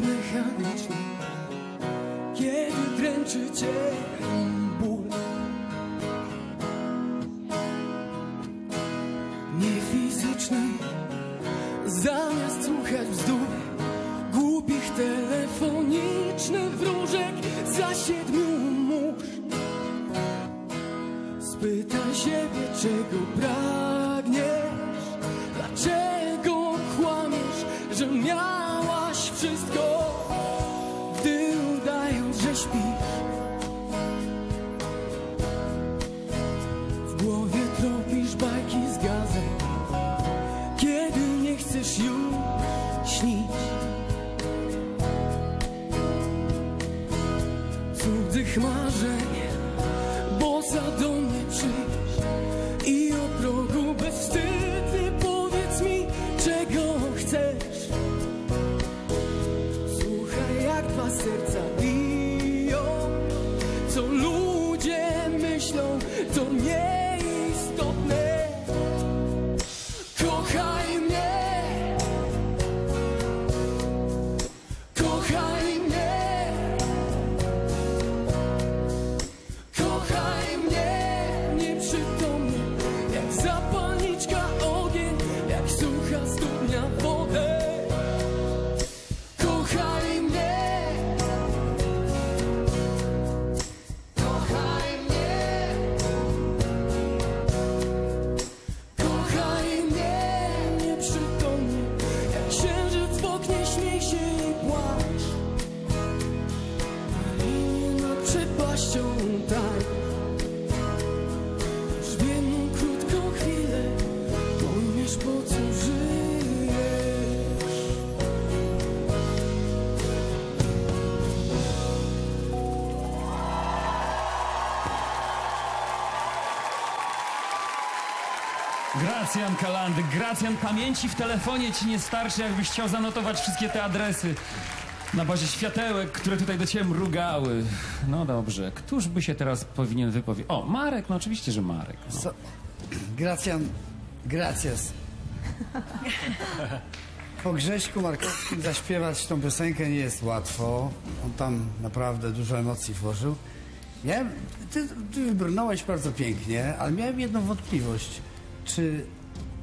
mechaniczny Kiedy dręczy cię ból. Niefizyczny Zamiast słuchać bzdur Głupich telefonicznych wróżek Za siedmiu mórz. Spytaj siebie czego pragniesz Dlaczego kłamiesz, że miałeś wszystko, gdy udając, że śpisz. W głowie tropisz bajki z gazet, kiedy nie chcesz już śnić. Cudzych marzeń, serca Gracjan Kalandy, Gracjan pamięci w telefonie ci nie starczy, jakbyś chciał zanotować wszystkie te adresy na bazie światełek, które tutaj do ciebie mrugały. No dobrze, któż by się teraz powinien wypowiedzieć? O, Marek, no oczywiście, że Marek. No. Co? Gracjan, gracias. Po Grześku Markowskim zaśpiewać tą piosenkę nie jest łatwo. On tam naprawdę dużo emocji włożył. Miałem, ty, ty wybrnąłeś bardzo pięknie, ale miałem jedną wątpliwość. Czy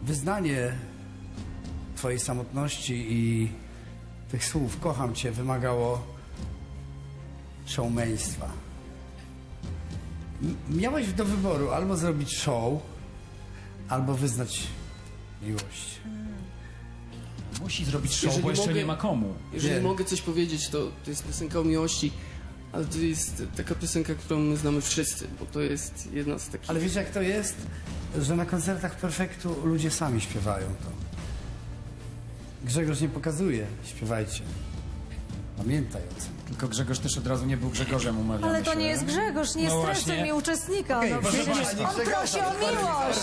wyznanie twojej samotności i tych słów kocham cię wymagało showmeństwa? Miałeś do wyboru albo zrobić show, albo wyznać miłość. Musi zrobić show, Jeżeli bo jeszcze mogę- nie ma komu. Jeżeli Nie. mogę coś powiedzieć, to, to jest piosenka o miłości, ale to jest taka piosenka, którą my znamy wszyscy, bo to jest jedna z takich... Ale wiesz jak to jest, że na koncertach Perfektu ludzie sami śpiewają to. Grzegorz nie pokazuje, śpiewajcie. Pamiętaj o tym. Tylko Grzegorz też od razu nie był Grzegorzem umawiany Ale to się. nie jest Grzegorz, nie No stresuj właśnie. mnie uczestnika. Okej, no, przecież on prosi o miłość.